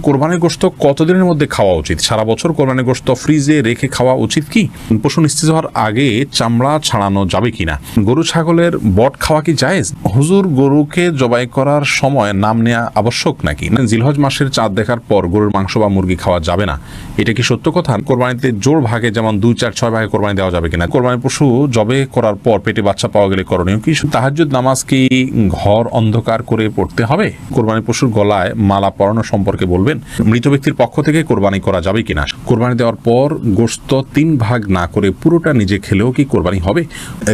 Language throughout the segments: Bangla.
কোরবানির গোস্ত কতদিনের মধ্যে খাওয়া উচিত? সারা বছর কোরবানির গোস্ত ফ্রিজে রেখে খাওয়া উচিত কি? পশু নিশ্চিত হওয়ার আগে চামড়া ছাড়ানো যাবে কিনা? গরু, ছাগলের বট খাওয়া কি জায়েজ? হুজুর, গরুকে জবাই করার সময় নাম নেওয়া আবশ্যক নাকি? জিলহজ মাসের চাঁদ দেখার পর গরুর মাংস বা মুরগি খাওয়া যাবে না। এটা কি সত্য কথা? কোরবানিতে জোর ভাগে যেমন দুই, চার, ছয় ভাগে কোরবানি দেওয়া যাবে কিনা? কোরবানি পশু জবে করার পর পেটে বাচ্চা পাওয়া গেলে করণীয় কি? তাহাজ্জুদ নামাজ কি ঘর অন্ধকার করে পড়তে হবে? কোরবানি পশুর গলায় মালা পরানো সম্পর্কে বলবেন, মৃত ব্যক্তির পক্ষ থেকে কোরবানি করা যাবে কিনা? কোরবানি দেওয়ার পর গোশত তিন ভাগ না করে পুরোটা নিজে খেলেও কি কোরবানি হবে?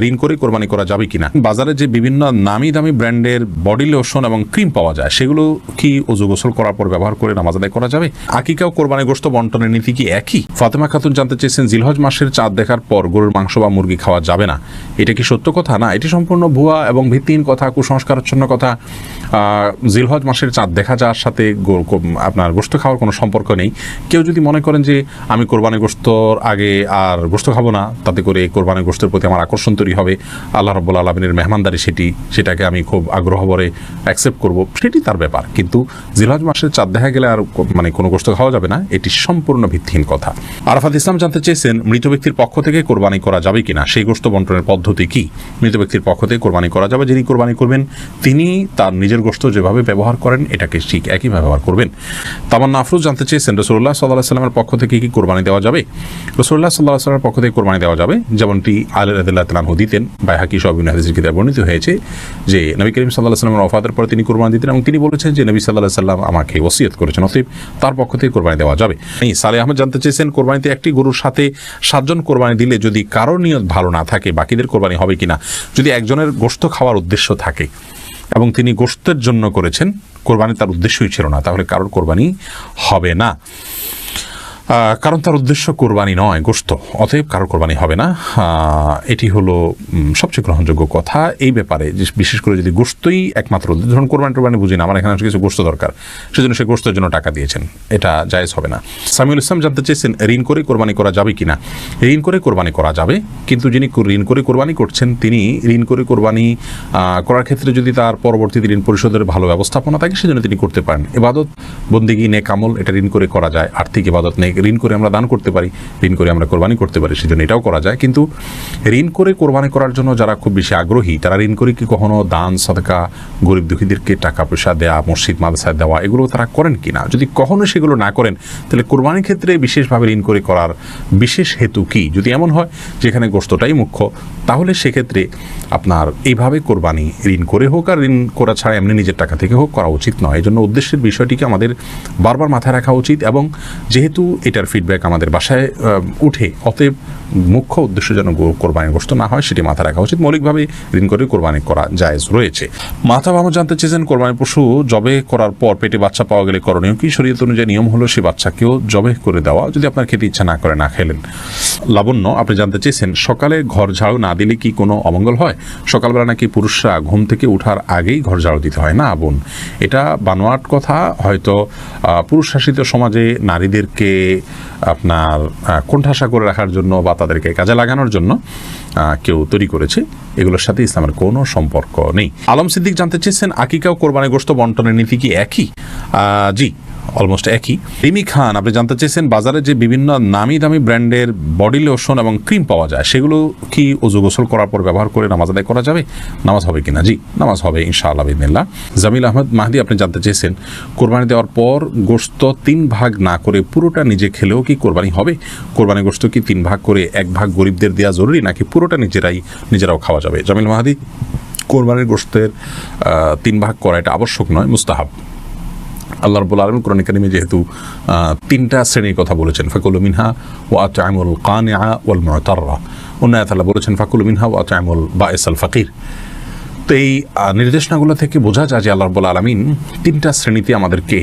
ঋণ করে কোরবানি করা যাবে কিনা? বাজারে যে বিভিন্ন নামি দামি ব্র্যান্ডের বডি লোশন এবং ক্রিম পাওয়া যায়, সেগুলো কি অজু গোসল করার পর ব্যবহার করে নামাজ আদায় করা যাবে? আকিকাও কোরবানি গোস্ত বন্টনের নীতি কি একই? ফাতেমা খাতুন জানতে চেয়েছেন, জিলহজ মাসের চাঁদ দেখার পর গরুর মাংস বা মুরগি খাওয়া যাবে না। এটা কি সত্য কথা? না, এটি সম্পূর্ণ ভুয়া এবং ভিত্তিহীন কথা, কুসংস্কারচ্ছন্ন কথা। জিলহজ মাসের চাঁদ দেখা যাওয়ার সাথে আপনার গোস্ত খাওয়ার কোনো সম্পর্ক নেই। কেউ যদি মনে করেন যে আমি কোরবানি গোস্তর আগে আর গোস্ত খাব না, তাতে করে কোরবানি গোস্তের প্রতি আমার আকর্ষণ তৈরি হবে। আল্লাহ রব্বুল আলমিনের মেহমানদারি সেটি, সেটাকে আমি খুব আগ্রহ ভরে অ্যাকসেপ্ট করব। সেটি তার ব্যাপার। কিন্তু জিলহজ মাসের চাঁদ দেখা গেলে আর মানে কোনো গোস্ত খাওয়া যাবে না, এটি সম্পূর্ণ ভিত্তিহীন কথা। আরাফাত ইসলাম জানতে চেয়েছেন, মৃত ব্যক্তির পক্ষ থেকে কোরবানি করা যাবে কিনা? সেই গোস্ত বন্টনের পদ্ধতি কি? মৃত ব্যক্তির পক্ষ থেকে কোরবানি করা যাবে, যিনি কোরবানি করবেন, তিনি তার নিজের গোস্ত যেভাবে ব্যবহার করেন, এটাকে ঠিক একই ব্যবহার করবেন। তামান্না আফরুজ জানতে চেয়েছেন রসুল্লাহ সাল্লাহ সাল্লামের পক্ষ থেকে কি কোরবানি দেওয়া যাবে? রসুল্লাহ সাল্লাহ সাল্লামের পক্ষ থেকে কোরবানি দেওয়া যাবে। যেমনটি আলী রাদিল্লাহ তালানহু দিতেন। বাইহাকি সবিন হাদিসের কিতাব বর্ণিত হয়েছে যে নবী করিম সাল্লাহ সাল্লামের অফাদের পরে তিনি কোরবানি দিতেন এবং তিনি বলেছেন যে নবী সাল্লাহ সাল্লাম আমাকে ওসিয়ত করেছেন, অতএব তার পক্ষ থেকে কোরবানি দেওয়া যাবে। এই সালে আহমদ জানতে চেয়েছেন, কোরবানিতে একটি গরুর সাথে সাতজন কোরবানি দিলে যদি কারও নিয়ত ভালো না থাকে, বাকিদের কোরবানি হবে কিনা? যদি একজনের গোস্ত খাওয়ার উদ্দেশ্য থাকে এবং তিনি গোস্তের জন্য করেছেন কোরবানি তার উদ্দেশ্যই ছিল না তাহলে কারোর কোরবানি হবে না। কারণ তার উদ্দেশ্য কোরবানি নয় গোস্ত অতএব কারও কোরবানি হবে না। এটি হলো সবচেয়ে গ্রহণযোগ্য কথা। এই ব্যাপারে বিশেষ করে যদি গোস্তই একমাত্র, ধরুন কোরবানি টোরবানি বুঝি না, আমার এখানে কিছু গোস্ত দরকার। সেজন্য সে গোস্তের জন্য টাকা দিয়েছেন। এটা জায়েজ হবে না। সামিউল ইসলাম জানতে চেয়েছেন, ঋণ করে কোরবানি করা যাবে কিনা? ঋণ করে কোরবানি করা যাবে, কিন্তু যিনি ঋণ করে কোরবানি করছেন, তিনি ঋণ করে কোরবানি করার ক্ষেত্রে যদি তার পরবর্তীতে ঋণ পরিশোধের ভালো ব্যবস্থাপনা থাকে, সেজন্য তিনি করতে পারেন। এবাদত, বন্দিগি নে কামল এটা ঋণ করে করা যায়। আর্থিক এবাদত নেই ঋণ করে আমরা দান করতে পারি, ঋণ করে আমরা কোরবানি করতে পারি, সেজন্য এটাও করা যায়। কিন্তু ঋণ করে কোরবানি করার জন্য যারা খুব বেশি আগ্রহী, তারা ঋণ করে কি কখনো দান, সদকা, গরিব দুঃখীদেরকে টাকা পয়সা দেওয়া মসজিদ মাদ্রাসায় দেওয়া, এগুলো তারা করেন কি না? যদি কখনো সেগুলো না করেন, তাহলে কোরবানির ক্ষেত্রে বিশেষভাবে ঋণ করে করার বিশেষ হেতু কি? যদি এমন হয়, যেখানে গোস্তটাই মুখ্য, তাহলে সেক্ষেত্রে আপনার এইভাবে কোরবানি ঋণ করে হোক, আর ঋণ করা ছাড়া এমনি নিজের টাকা থেকে হোক, করা উচিত নয়। এই জন্য উদ্দেশ্যের বিষয়টিকে আমাদের বারবার মাথায় রাখা উচিত এবং যেহেতু এটার ফিডব্যাক আমাদের বাসায় উঠে। অতএব মুখ্য উদ্দেশ্য যেন গো- কোরবানির গোস্ত না হয়, সেটি মাথা রাখা উচিত। মৌলিকভাবে ঋণ করে কোরবানি করা জায়েজ রয়েছে। মাথা বামা জানতে চেয়েছেন কোরবানি পশু জবে করার পর পেটে বাচ্চা পাওয়া গেলে করণীয় কি? শরীয়ত অনুযায়ী নিয়ম হলো সে বাচ্চাকেও জবে করে দেওয়া, যদি আপনার খেতে ইচ্ছা না করে, না খেলেন। লাবণ্য, আপনি জানতে চেয়েছেন, সকালে ঘর ঝাড়ু না দিলে কি কোনো অমঙ্গল হয়? সকালবেলা নাকি পুরুষরা ঘুম থেকে ওঠার আগেই ঘর ঝাড়ু দিতে হয়? না, বোন। এটা বানোয়াট কথা। হয়তো পুরুষ শাসিত সমাজে নারীদেরকে আপনার কোণঠাসা করে রাখার জন্য বা তাদেরকে কাজে লাগানোর জন্য কেউ তৈরি করেছে। এগুলোর সাথে ইসলামের কোনো সম্পর্ক নেই। আলম সিদ্দিক জানতে চেয়েছেন আকিকা ও কোরবানি গোস্ত বন্টনের নীতি কি একই? জি। অলমোস্ট একই। রিমি খান, আপনি জানতে চেয়েছেন বাজারে যে বিভিন্ন নামি দামি ব্র্যান্ডের বডি লোশন এবং ক্রিম পাওয়া যায়, সেগুলো কি অজু গোসল করার পর ব্যবহার করে নামাজ আদায় করা যাবে? নামাজ হবে কিনা? জি, নামাজ হবে, ইনশাআল্লাহ বিদিনিল্লাহ জামিল আহমদ মাহদি, আপনি জানতে চেয়েছেন, কোরবানি দেওয়ার পর গোস্ত তিন ভাগ না করে পুরোটা নিজে খেলেও কি কোরবানি হবে? কোরবানি গোস্ত কি তিন ভাগ করে এক ভাগ গরিবদের দেওয়া জরুরি, নাকি পুরোটা নিজেরাই, নিজেরাও খাওয়া যাবে? জামিল মাহাদি, কোরবানির গোস্তের তিন ভাগ করা এটা আবশ্যক নয়, মুস্তাহাব। আল্লাহ রবুল আলম কোরআন কারিমে যেহেতু তিনটা শ্রেণির কথা বলেছেন। ফাকুল মিনহা ও আতামুল কানিয়া ওয়াল মতাররা। অন্য তালা বলেছেন, ফাকুল মিনহা ও আতামুল বায়েস আল ফাকির। তো এই নির্দেশনাগুলো থেকে বোঝা যায় যে আল্লাহ রবুল আলমিন তিনটা শ্রেণীতে আমাদেরকে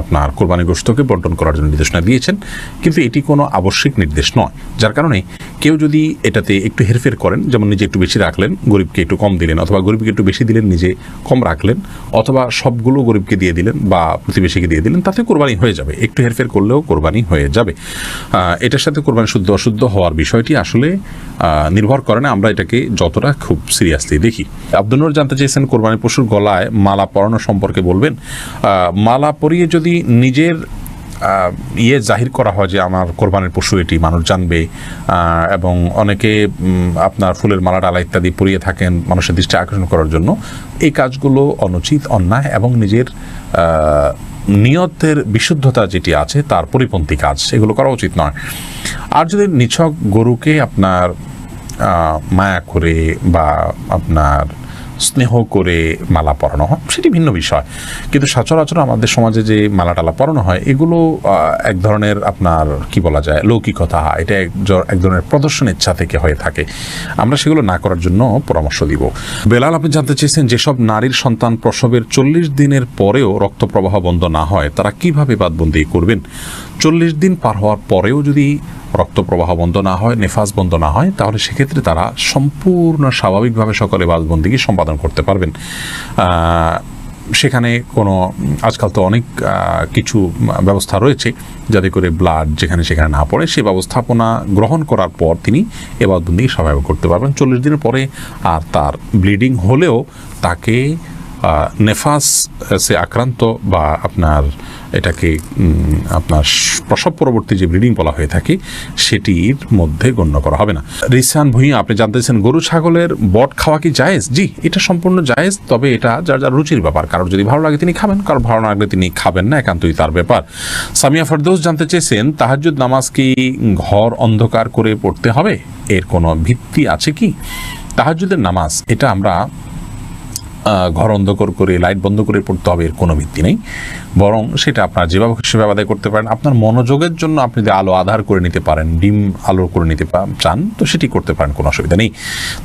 আপনার কোরবানি গোস্তকে বন্টন করার জন্য নির্দেশনা দিয়েছেন, কিন্তু এটি কোনো আবশ্যিক নির্দেশ নয়, যার কারণে কেউ যদি এটাতে একটু হেরফের করেন, যেমন নিজে একটু বেশি রাখলেন, গরিবকে একটু কম দিলেন, অথবা গরিবকে একটু বেশি দিলেন, নিজে কম রাখলেন, অথবা সবগুলো গরিবকে দিয়ে দিলেন বা প্রতিবেশীকে দিয়ে দিলেন, তাতে কোরবানি হয়ে যাবে। একটু হেরফের করলেও কোরবানি হয়ে যাবে। এটার সাথে কোরবানি শুদ্ধ, অশুদ্ধ হওয়ার বিষয়টি আসলে নির্ভর করে না, আমরা এটাকে যতটা খুব সিরিয়াসলি দেখি। আব্দুল জানতে চেয়েছেন কোরবানি পশুর গলায় মালা পরানো সম্পর্কে বলবেন। মালা পরিয়ে যদি যদি নিজের ইয়ে জাহির করা হয় যে আমার কোরবানির পশু এটি, মানুষ জানবে এবং অনেকে আপনার ফুলের মালা ডালা ইত্যাদি পরিয়ে থাকেন মানুষের দৃষ্টি আকর্ষণ করার জন্য, এই কাজগুলো অনুচিত, অন্যায় এবং নিজের নিয়তের বিশুদ্ধতা যেটি আছে তার পরিপন্থী কাজ, এগুলো করা উচিত নয়। আর যদি নিছক গরুকে আপনার মায়া করে বা আপনার স্নেহ করে মালা পরানো হয়। সেটি ভিন্ন বিষয়। কিন্তু সচরাচর আমাদের সমাজে যে মালা টালা পরানো হয়, এগুলো এক ধরনের আপনার, কি বলা যায়, লৌকিকতা। এটা এক ধরনের প্রদর্শন ইচ্ছা থেকে হয়ে থাকে। আমরা সেগুলো না করার জন্য পরামর্শ দিব। বেলাল, আপনি জানতে চেয়েছেন যেসব নারীর সন্তান প্রসবের চল্লিশ দিনের পরেও রক্ত প্রবাহ বন্ধ না হয়, তারা কীভাবে বাদবন্দি করবেন? চল্লিশ দিন পার হওয়ার পরেও যদি রক্ত প্রবাহ বন্ধ না হয় নেফাজ বন্ধ না হয়, তাহলে সেক্ষেত্রে তারা সম্পূর্ণ স্বাভাবিকভাবে সকলে বাদবন্দিকে সম্পাদন করতে পারবেন। সেখানে কোনো, আজকাল তো অনেক কিছু ব্যবস্থা রয়েছে, যাতে করে ব্লাড যেখানে সেখানে না পড়ে সেই ব্যবস্থাপনা গ্রহণ করার পর তিনি এবার এবাদবন্দি স্বাভাবিক করতে পারবেন। চল্লিশ দিনের পরে আর তার ব্লিডিং হলেও তাকে নেফাস সে আক্রান্ত বা আপনার এটাকে আপনার প্রসব পরবর্তী যে ব্রিডিং বলা হয়ে থাকে, সেটির মধ্যে গণ্য করা হবে না। রিসান ভুঁইয়া, আপনি জানতেছেন গরু ছাগলের বট খাওয়া কি জায়েজ? জি, এটা সম্পূর্ণ জায়েজ, তবে এটা যার যার রুচির ব্যাপার। কারোর যদি ভালো লাগে তিনি খাবেন, কারোর ভালো না লাগলে তিনি খাবেন না, একান্তই তার ব্যাপার। সামিয়া ফেরদৌস জানতে চেয়েছেন, তাহাজ্জুদ নামাজ কি ঘর অন্ধকার করে পড়তে হবে? এর কোনো ভিত্তি আছে কি? তাহাজ্জুদের নামাজ, এটা আমরা ঘর অন্ধকার করে, লাইট বন্ধ করে পড়তে হবে, এর কোনো ভিত্তি নেই। বরং সেটা আপনার যেভাবে সেভাবে আদায় করতে পারেন। আপনার মনোযোগের জন্য আপনি যদি আলো আধার করে নিতে পারেন, ডিম আলো করে নিতে চান, তো সেটি করতে পারেন, কোনো অসুবিধা নেই।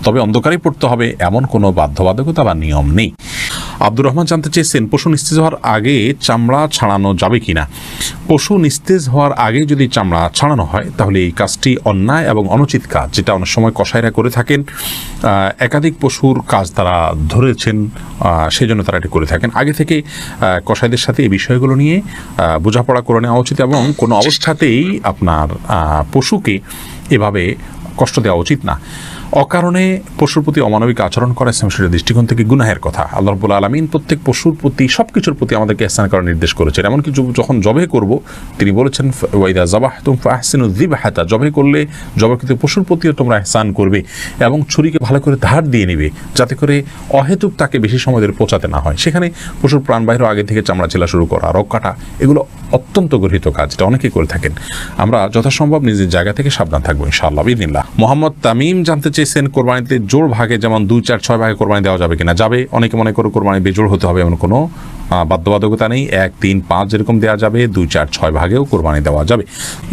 তবে অন্ধকারেই পড়তে হবে, এমন কোনো বাধ্যবাধকতা বা নিয়ম নেই। আব্দুর রহমান জানতে চেয়েছেন পশু নিস্তেজ হওয়ার আগে চামড়া ছাড়ানো যাবে কিনা? পশু নিস্তেজ হওয়ার আগে যদি চামড়া ছাড়ানো হয় তাহলে এই কাজটি অন্যায় এবং অনুচিত কাজ যেটা অনেক সময় কসাইরা করে থাকেন। একাধিক পশুর কাজ তারা ধরেছেন সেই জন্য তারা এটি করে থাকেন। আগে থেকে আহ, কসাইদের সাথে এই বিষয়গুলো নিয়ে বোঝাপড়া করে নেওয়া উচিত এবং কোনো অবস্থাতেই আপনার পশুকে এভাবে কষ্ট দেওয়া উচিত না। অকারণে পশুর প্রতি অমানবিক আচরণ করা ইসলাম শরীরের দৃষ্টিকোণ থেকে গুনাহের কথা। আল্লাহ রব্বুল আলমিন প্রত্যেক পশুর প্রতি সব কিছুর প্রতি আমাদেরকে স্নান করার নির্দেশ করেছেন। এমনকি যখন জবে করব, তিনি বলেছেন, ওয়াইদা জবাহ তুম ফাহসিন হাতা জবে করলে জবাকৃত পশুর প্রতিও তোমরা এহসান করবে এবং ছুরিকে ভালো করে ধার দিয়ে নেবে, যাতে করে অহেতুক তাকে বেশি সময় ধরে পচাতে না হয়। সেখানে পশুর প্রাণ বাহির আগে থেকে চামড়া ছেলা শুরু করা রক কাটা, এগুলো অত্যন্ত গৃহীত কাজ। এটা অনেকে করে থাকেন। আমরা যথাসম্ভব নিজের জায়গা থেকে সাবধান থাকব, ইনশাআল্লাহ বিদিল্লাহ মোহাম্মদ তামিম জানতে চেয়েছেন কোরবানিতে জোর ভাগে যেমন দুই চার ছয় ভাগে কোরবানি দেওয়া যাবে কিনা, যাবে। অনেকে মনে করে কোরবানি বেজোড় হতে হবে এমন কোনো বাধ্যবাধকতা নেই। এক, তিন, পাঁচ যেরকম দেওয়া যাবে, দুই, চার, ছয় ভাগেও কোরবানি দেওয়া যাবে।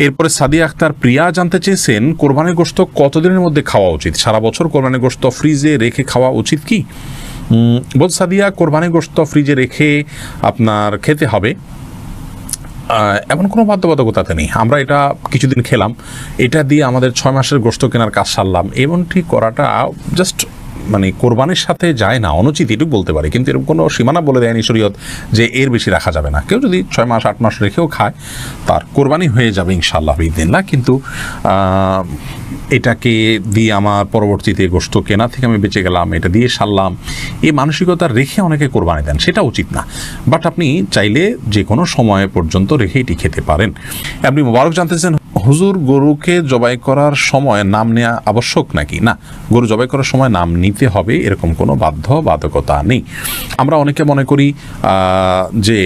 এরপরে সাদিয়া আক্তার প্রিয়া জানতে চেয়েছেন, কোরবানির গোস্ত কতদিনের মধ্যে খাওয়া উচিত? সারা বছর কোরবানির গোস্ত ফ্রিজে রেখে খাওয়া উচিত কি? বোধ সাদিয়া, কোরবানির গোশত ফ্রিজে রেখে আপনার খেতে হবে। এমন কোনো বাধ্যবাধকতাতে নেই। আমরা এটা কিছুদিন খেলাম। এটা দিয়ে আমাদের ছয় মাসের গোস্ত কেনার কাজ সারলাম এমনটি করাটা জাস্ট মানে কোরবানির সাথে যায় না, অনুচিত এটুকু বলতে পারি। কিন্তু এরকম কোনো সীমানা বলে দেয়নি শরীয়ত যে এর বেশি রাখা যাবে না। কেউ যদি ছয় মাস, আট মাস রেখেও খায়, তার কোরবানি হয়ে যাবে ইনশাল্লাহ না, কিন্তু এটাকে দিয়ে আমার পরবর্তীতে গোস্ত কেনা থেকে আমি বেঁচে গেলাম, এটা দিয়ে সারলাম, এই মানসিকতা রেখে অনেকে কোরবানি দেন, সেটা উচিত না। বাট আপনি চাইলে যে কোনো সময় পর্যন্ত রেখে এটি খেতে পারেন। আপনি মোবারক জানতেছেন হুজুর গরুকে জবাই করার সময় নাম নেওয়া আবশ্যক নাকি? না, গরু জবাই করার সময় নাম নিতে হবে, এরকম কোনো বাধ্য বাধকতা নেই। আমরা অনেকে মনে করি যে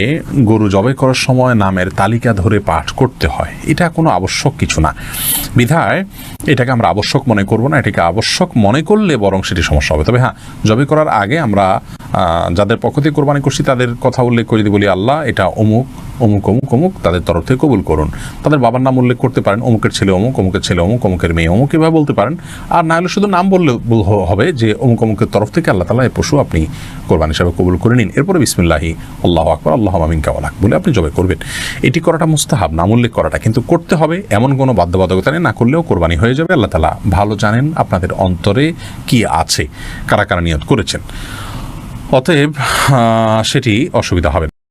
গরু জবাই করার সময় নামের তালিকা ধরে পাঠ করতে হয়। এটা কোনো আবশ্যক কিছু না। বিধায় এটাকে আমরা আবশ্যক মনে করব না, এটাকে আবশ্যক মনে করলে বরং সেটি সমস্যা হবে। তবে হ্যাঁ জবাই করার আগে আমরা যাদের পক্ষ থেকে কোরবানি করছি তাদের কথা উল্লেখ করে যদি বলি, আল্লাহ এটা অমুক অমুক অমুক অমুক, তাদের তরফ থেকে কবুল করুন। তাদের বাবার নাম উল্লেখ করতে পারেন, অমুকের ছেলে অমুক, অমুকের ছেলে অমুক, অমুকের মেয়ে অমুক, এভাবে বলতে পারেন। আর না হলে শুধু নাম বললে বল- হবে যে অমুক, অমুকের তরফ থেকে আল্লাহ তালা এই পশু আপনি কোরবানি হিসাবে কবুল করে নিন। এরপরে বিসমিল্লাহি, আল্লাহ আকবর, আল্লাহ মামিন কাওয়ালাক বলে আপনি জবাই করবেন। এটি করাটা মুস্তাহাব, নাম উল্লেখ করাটা। কিন্তু করতে হবে এমন কোনো বাধ্যবাধকতা নেই, না করলেও কোরবানি হয়ে যাবে। আল্লাহ তালা ভালো জানেন আপনাদের অন্তরে কি আছে, কারা কারা নিয়ত করেছেন। অতএব সেটি অসুবিধা হবে।